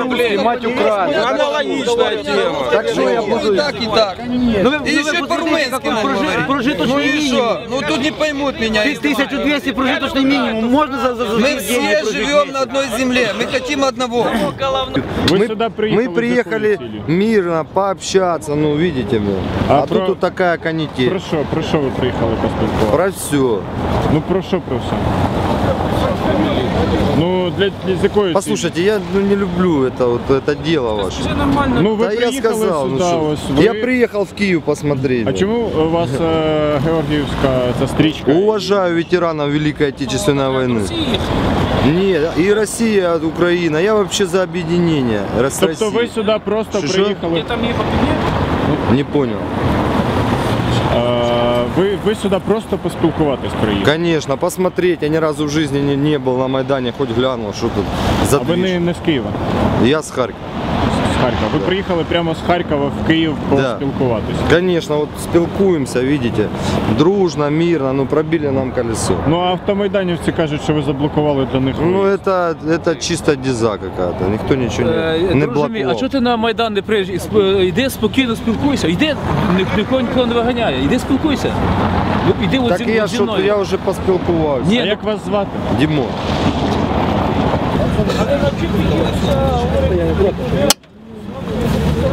рублей. мать украсть. Аналогичная тема. Так что я буду... И так, и так. Ну, вы- И ну, еще вы по-румынски прожиточный Ну минимум. что? Ну тут не поймут меня. Ты- 1200 прожиточный минимум. Можно за, за, за Мы все живем на одной земле. Мы хотим одного. Вы Мы, сюда приехали. мы приехали мирно пообщаться, ну видите, блин. А А, про- тут вот такая канитель. Про що? Про що ви приїхали поспілкуватися? Про все. Ну про що про все? Ну для, для з якої Послушайте, я ну, не люблю это вот это дело ваше. цілі? Ну ви да я приїхали сказал, ну сюди, что. ось ви... Я приехал в Киев посмотреть. А ну. чому у вас е, Георгіївська ця стрічка? Уважаю ветеранов Великой Отечественной войны. Нет, и Россия, и Украина. Я вообще за объединение. Раз Тобто ви России. сюди просто Що, що? приїхали. Не понял. Е, ви, ви сюди просто поспілкуватись приїхали. Конечно, посмотреть. Я ни разу в жизни не, не был на Майдане, хоть глянул, что тут за А ви движ. не, не з Києва, Я с Харькова. з Харкова. Ви приїхали прямо з Харкова в Київ Да. поспілкуватись. Конечно, спілкуємося, видите, дружно, мирно, ну пробили нам колесо. Ну а автомайданівці кажуть, що ви заблокували для них. Ну это, это чисто диза какая-то, никто ничего Е, не, не Друже мій, а блокував. чого ти на Майдан не приїжджаєш? Сп- Йди спокійно спілкуйся. Йди, ні- нікого нікого не виганяє. Йди спілкуйся. Ну, Іди от Так зі, я зі що, мною. я вже поспілкувався. Ні, А як вас звати? Дімон.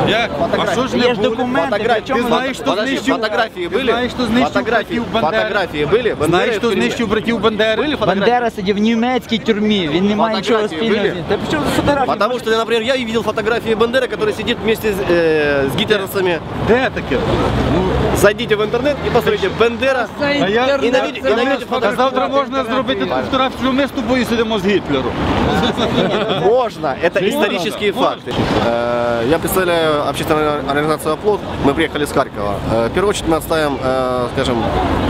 річний А что ж Є ж документи, причому Ты знаешь, что Подожди, знищив... фотографії Ти були? знаєш, що знищив Фотографії, братів Бандери? фотографії були? Бандери Знаєш, що в тюрмі. знищив братів Бандери? Были фотографии? Бандера сидів в німецькій тюрмі, він не має нічого Фотографії спільного. були? з- Та при чому тут фотографії? Потому что, например, я видел фотографии Бандеры, который сидит вместе с, э, с гитлеровцами. Де таке? Зайдите в интернет и посмотрите Бендера. А я... І навіть- і навіть А завтра можна зробити тут фотографію, ми з тобою сидимо з Гітлером. Можно, это исторические факты. Э, Я представляю общественную организацию «Оплот». Мы приехали с Харькова. Э, В первую очередь мы отставим, э, скажем,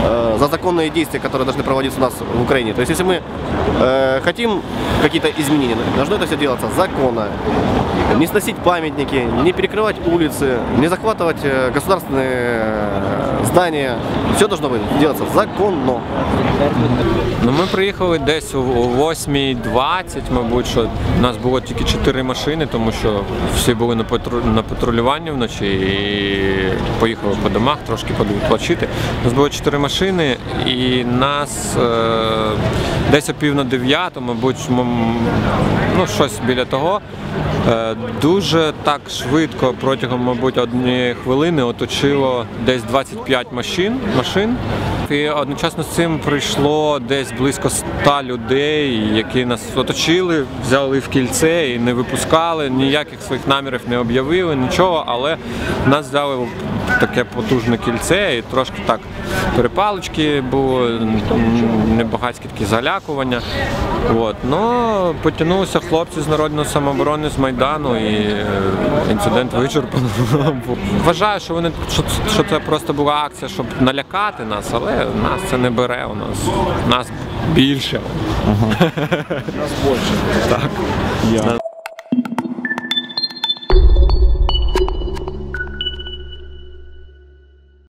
э, за законные действия, которые должны проводиться у нас в Украине. То есть если мы хотим какие-то изменения, должно это все делаться законно. Не сносить памятники, не перекрывать улицы, не захватывать государственные здания. Все должно быть делаться законно. Ну, ми приїхали десь о о 8.20, мабуть, що у нас було тільки 4 машини, тому що всі були на, патру... на патрулюванні вночі і поїхали по домах, трошки відпочити. У нас було 4 машини і нас е... десь о пів на дев'яту, мабуть, м- ну, щось біля того. Е, Дуже так швидко протягом, мабуть, однієї хвилини оточило десь 25 машин. машин. І одночасно з цим прийшло десь близько 100 людей, які нас оточили, взяли в кільце і не випускали, ніяких своїх намірів не об'явили, нічого, але нас взяли в таке потужне кільце і трошки так перепалочки було, м, небагацькі такі залякування. От. Ну, потягнулися хлопці з народної самооборони з Майдану і е, інцидент вичерпано. Вважаю, що вони що, що це просто була акція, щоб налякати нас, але нас це не бере. У нас нас більше. Я.